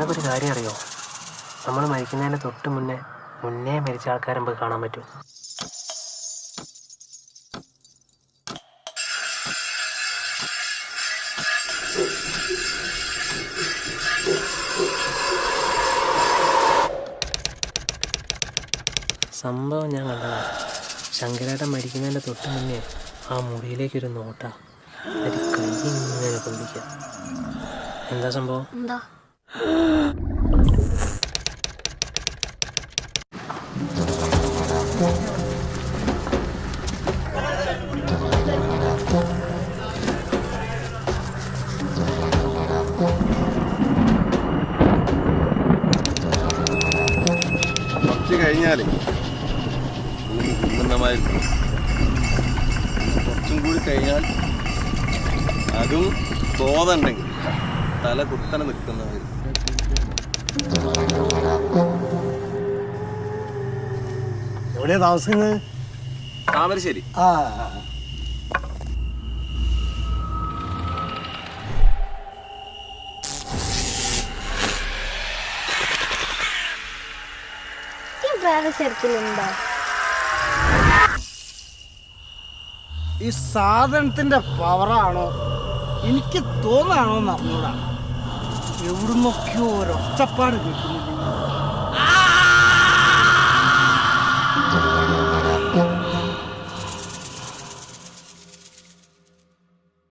നിനക്കൊരു കാര്യം അറിയോ? നമ്മൾ മരിക്കുന്നതിന് തൊട്ട് മുന്നേ മുന്നേ മരിച്ച ആൾക്കാരെ നമുക്ക് കാണാൻ പറ്റും. സംഭവം ഞാൻ കണ്ടതാണ് ശങ്കരേട്ടൻ മരിക്കുന്നതിന്റെ തൊട്ട് മുന്നേ ആ മുറിയിലേക്കൊരു നോട്ടാ. ഒരു കൈ ഇങ്ങനെ കൊണ്ടിരിക്കുക എന്താ സംഭവം? എന്താ? കുറച്ച് കഴിഞ്ഞാലേ. കുന്നമായിരിക്കും കുറച്ചും കൂടി കഴിഞ്ഞാൽ അതും ബോധമുണ്ടെങ്കിൽ തല കുത്തനെ നിൽക്കുന്നവർ എവിടെയാ താമസിക്കുന്നത്? താമരശ്ശേരി. ആ ഈ സാധനത്തിന്റെ പവറാണോ എനിക്ക് തോന്നാണോ എന്ന് അറിഞ്ഞൂടാ. 우르목 교로 짜 빠르게